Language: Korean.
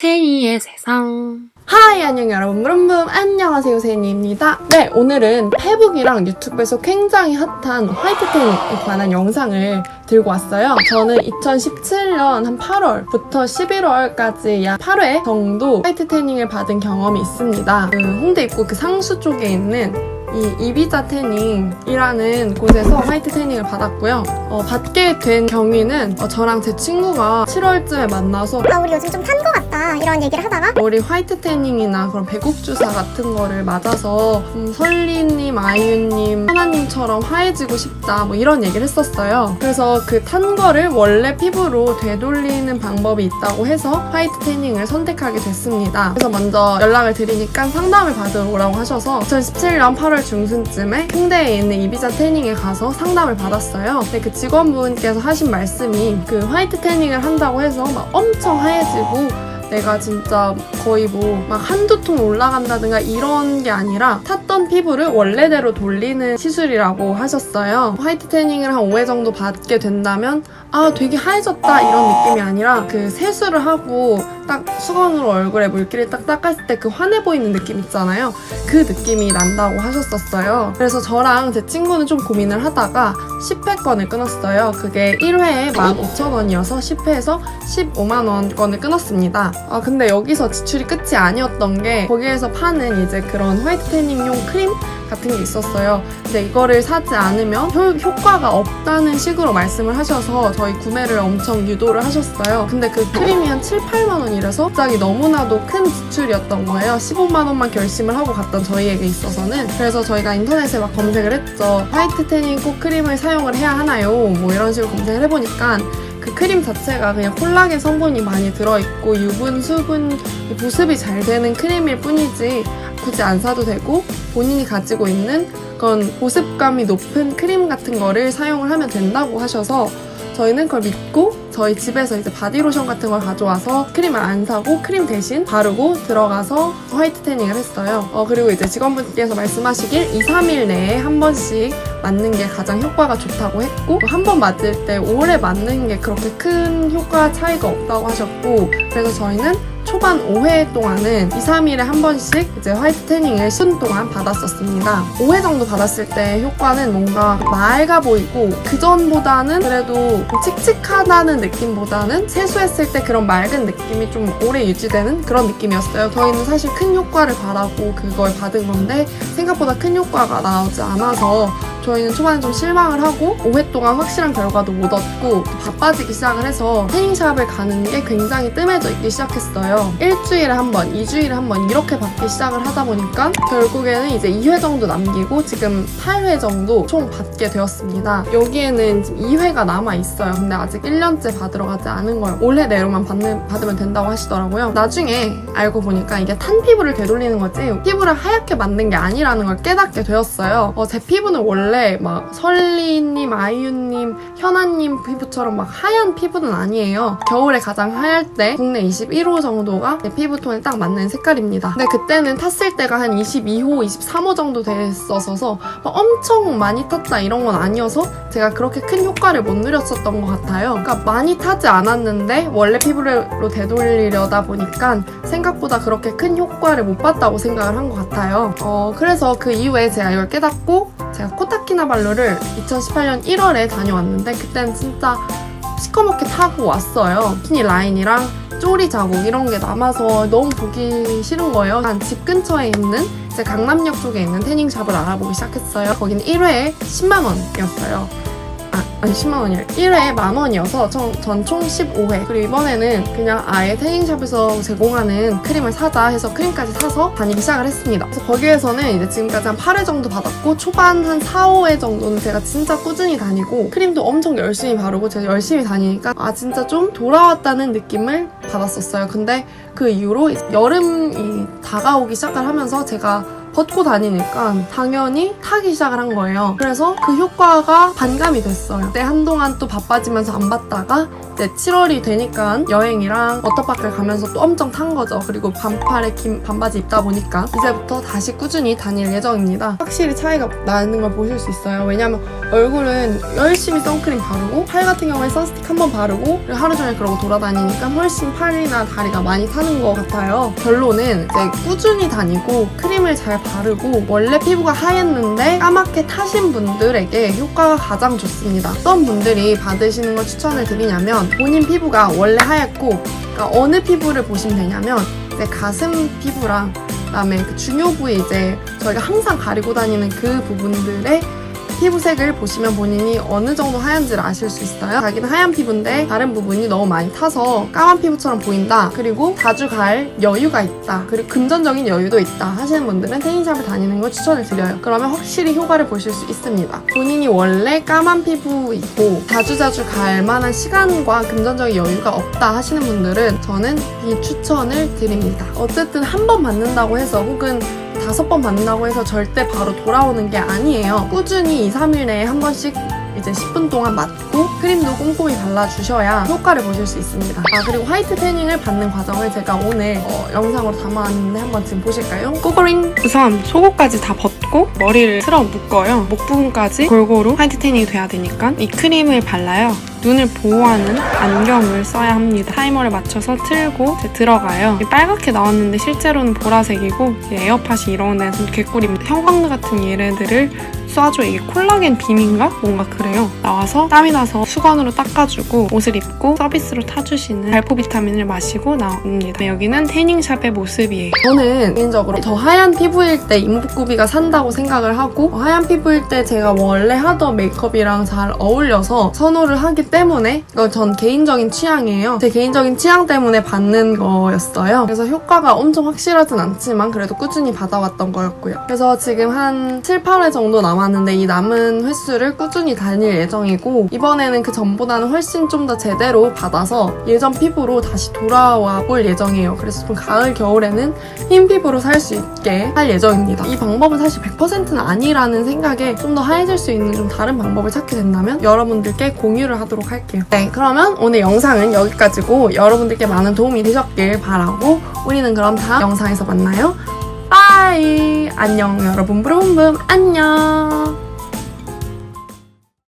세이의 세상. 하이 안녕 여러분. 무름붐 안녕하세요 세니입니다. 네 오늘은 페북이랑 유튜브에서 굉장히 핫한 화이트탱에 관한 영상을 들고 왔어요. 저는 2017년 한 8월부터 11월까지 약 8회 정도 화이트 태닝을 받은 경험이 있습니다. 그 홍대 입구 그 상수 쪽에 있는 이 이비자 태닝이라는 곳에서 화이트 태닝을 받았고요. 어, 받게 된 경위는 어, 저랑 제 친구가 7월쯤에 만나서 아 우리 요즘 좀탄거같 다 이런 얘기를 하다가 머리 화이트 태닝이나 그런 배국 주사 같은 거를 맞아서 음, 설리님, 아이유님, 하나님처럼 화해지고 싶다 뭐 이런 얘기를 했었어요. 그래서 그 탄 거를 원래 피부로 되돌리는 방법이 있다고 해서 화이트 태닝을 선택하게 됐습니다. 그래서 먼저 연락을 드리니까 상담을 받으러 오라고 하셔서 2017년 8월 중순쯤에 홍대에 있는 이비자 태닝에 가서 상담을 받았어요. 근데 그 직원분께서 하신 말씀이 그 화이트 태닝을 한다고 해서 막 엄청 하얘지고 내가 진짜 거의 뭐 막 한두 통 올라간다든가 이런 게 아니라 탔던 피부를 원래대로 돌리는 시술이라고 하셨어요. 화이트 태닝을 한 5회 정도 받게 된다면 아 되게 하얘졌다 이런 느낌이 아니라 그 세수를 하고 딱 수건으로 얼굴에 물기를 딱 닦았을 때 그 환해 보이는 느낌 있잖아요. 그 느낌이 난다고 하셨었어요. 그래서 저랑 제 친구는 좀 고민을 하다가 10회권을 끊었어요. 그게 1회에 15,000원이어서 10회에서 15만원권을 끊었습니다. 아, 근데 여기서 지출이 끝이 아니었던 게 거기에서 파는 이제 그런 화이트 태닝용 크림 같은 게 있었어요. 근데 이거를 사지 않으면 효, 효과가 없다는 식으로 말씀을 하셔서 저희 구매를 엄청 유도를 하셨어요. 근데 그 크림이 한 7, 8만 원이라서 갑자기 너무나도 큰 지출이었던 거예요. 15만 원만 결심을 하고 갔던 저희에게 있어서는 그래서 저희가 인터넷에 막 검색을 했죠. 화이트 태닝 꼭 크림을 사 용을 해야 하나요? 뭐 이런 식으로 검색을 해보니까 그 크림 자체가 그냥 콜라겐 성분이 많이 들어있고 유분, 수분, 보습이 잘 되는 크림일 뿐이지 굳이 안 사도 되고 본인이 가지고 있는 그런 보습감이 높은 크림 같은 거를 사용을 하면 된다고 하셔서 저희는 그걸 믿고 저희 집에서 이제 바디로션 같은 걸 가져와서 크림을 안 사고 크림 대신 바르고 들어가서 화이트 태닝을 했어요. 어, 그리고 이제 직원분께서 말씀하시길 2, 3일 내에 한 번씩 맞는 게 가장 효과가 좋다고 했고 한 번 맞을 때 오래 맞는 게 그렇게 큰 효과 차이가 없다고 하셨고 그래서 저희는 초반 5회 동안은 2, 3일에 한 번씩 이제 화이트 태닝을 10분 동안 받았었습니다. 5회 정도 받았을 때 효과는 뭔가 맑아 보이고 그전보다는 그래도 칙칙하다는 느낌보다는 세수했을 때 그런 맑은 느낌이 좀 오래 유지되는 그런 느낌이었어요. 저희는 사실 큰 효과를 바라고 그걸 받은 건데 생각보다 큰 효과가 나오지 않아서 저희는 초반에 좀 실망을 하고 5회 동안 확실한 결과도 못 얻고 또 바빠지기 시작을 해서 태닝샵을 가는 게 굉장히 뜸해져 있기 시작했어요. 일주일에 한 번, 2주일에 한 번 이렇게 받기 시작을 하다 보니까 결국에는 이제 2회 정도 남기고 지금 8회 정도 총 받게 되었습니다. 여기에는 지금 2회가 남아 있어요. 근데 아직 1년째 받으러 가지 않은 걸 올해 내로만 받는, 받으면 된다고 하시더라고요. 나중에 알고 보니까 이게 탄 피부를 되돌리는 거지 피부를 하얗게 만든 게 아니라는 걸 깨닫게 되었어요. 어, 제 피부는 원래 막 설리님, 아이유님, 현아님 피부처럼 막 하얀 피부는 아니에요. 겨울에 가장 하얄 때 국내 21호 정도가 내 피부톤에 딱 맞는 색깔입니다. 근데 그때는 탔을 때가 한 22호, 23호 정도 됐었어서 막 엄청 많이 탔다 이런 건 아니어서 제가 그렇게 큰 효과를 못 누렸었던 것 같아요. 그러니까 많이 타지 않았는데 원래 피부로 되돌리려다 보니까 생각보다 그렇게 큰 효과를 못 봤다고 생각을 한 것 같아요. 어, 그래서 그 이후에 제가 이걸 깨닫고 제가 코타키나발루를 2018년 1월에 다녀왔는데 그때는 진짜 시커멓게 타고 왔어요. 키니 라인이랑 쪼리 자국 이런 게 남아서 너무 보기 싫은 거예요. 난 집 근처에 있는 제 강남역 쪽에 있는 태닝샵을 알아보기 시작했어요. 거기는 1회에 10만 원이었어요. 아, 아니 10만 원이래. 1회에 만 원이어서 전 총 15회. 그리고 이번에는 그냥 아예 태닝샵에서 제공하는 크림을 사자 해서 크림까지 사서 다니기 시작을 했습니다. 그래서 거기에서는 이제 지금까지 한 8회 정도 받았고 초반 한 4, 5회 정도는 제가 진짜 꾸준히 다니고 크림도 엄청 열심히 바르고 제가 열심히 다니니까 아 진짜 좀 돌아왔다는 느낌을 받았었어요. 근데 그 이후로 여름이 다가오기 시작을 하면서 제가 벗고 다니니까 당연히 타기 시작을 한 거예요. 그래서 그 효과가 반감이 됐어요. 그때 한동안 또 바빠지면서 안 받다가 이제 7월이 되니까 여행이랑 워터파크를 가면서 또 엄청 탄 거죠. 그리고 반팔에 긴 반바지 입다 보니까 이제부터 다시 꾸준히 다닐 예정입니다. 확실히 차이가 나는 걸 보실 수 있어요. 왜냐면 얼굴은 열심히 선크림 바르고 팔 같은 경우에 선스틱 한 번 바르고 하루 종일 그러고 돌아다니니까 훨씬 팔이나 다리가 많이 타는 것 같아요. 결론은 이제 꾸준히 다니고 크림을 잘 바르고 원래 피부가 하였는데 까맣게 타신 분들에게 효과가 가장 좋습니다. 어떤 분들이 받으시는 걸 추천을 드리냐면 본인 피부가 원래 하얗고 그러니까 어느 피부를 보시면 되냐면 이제 가슴 피부랑 그다음에 그 중요 부위 이제 저희가 항상 가리고 다니는 그 부분들의 피부색을 보시면 본인이 어느 정도 하얀지를 아실 수 있어요. 자기는 하얀 피부인데 다른 부분이 너무 많이 타서 까만 피부처럼 보인다. 그리고 자주 갈 여유가 있다. 그리고 금전적인 여유도 있다. 하시는 분들은 태닝샵을 다니는 걸 추천을 드려요. 그러면 확실히 효과를 보실 수 있습니다. 본인이 원래 까만 피부이고 자주자주 갈 만한 시간과 금전적인 여유가 없다 하시는 분들은 저는 이 추천을 드립니다. 어쨌든 한 번 받는다고 해서 혹은 다섯 번 받는다고 해서 절대 바로 돌아오는 게 아니에요. 꾸준히 2, 3일 내에 한 번씩 이제 10분 동안 맞고 크림도 꼼꼼히 발라주셔야 효과를 보실 수 있습니다. 아 그리고 화이트 태닝을 받는 과정을 제가 오늘 어, 영상으로 담아왔는데 한번 지금 보실까요? 꼬꼬링! 우선 속옷까지 다 벗고 머리를 틀어 묶어요. 목 부분까지 골고루 화이트 태닝이 돼야 되니까 이 크림을 발라요. 눈을 보호하는 안경을 써야 합니다. 타이머를 맞춰서 틀고 들어가요. 빨갛게 나왔는데 실제로는 보라색이고 에어팟이 이런 데서 개꿀입니다. 형광등 같은 얘네들을 쏴줘. 이게 콜라겐 빔인가? 뭔가 그래요. 나와서 땀이 나서 수건으로 닦아주고 옷을 입고 서비스로 타주시는 발포 비타민을 마시고 나옵니다. 여기는 태닝샵의 모습이에요. 저는 개인적으로 저 하얀 피부일 때 인부꾸비가 산다고 생각을 하고 어, 하얀 피부일 때 제가 원래 하던 메이크업이랑 잘 어울려서 선호를 하기 때문에 이건 전 개인적인 취향이에요. 제 개인적인 취향 때문에 받는 거였어요. 그래서 효과가 엄청 확실하진 않지만 그래도 꾸준히 받아왔던 거였고요. 그래서 지금 한 7, 8회 정도 남았는데 이 남은 횟수를 꾸준히 다닐 예정이고 이번에는 그 전보다는 훨씬 좀 더 제대로 받아서 예전 피부로 다시 돌아와 볼 예정이에요. 그래서 좀 가을, 겨울에는 흰 피부로 살 수 있게 할 예정입니다. 이 방법은 사실 100%는 아니라는 생각에 좀 더 하얘질 수 있는 좀 다른 방법을 찾게 된다면 여러분들께 공유를 하도록 할게요. 네, 그러면 오늘 영상은 여기까지고 여러분들께 많은 도움이 되셨길 바라고 우리는 그럼 다음 영상에서 만나요. 빠이! 안녕 여러분, 브롬붐 안녕!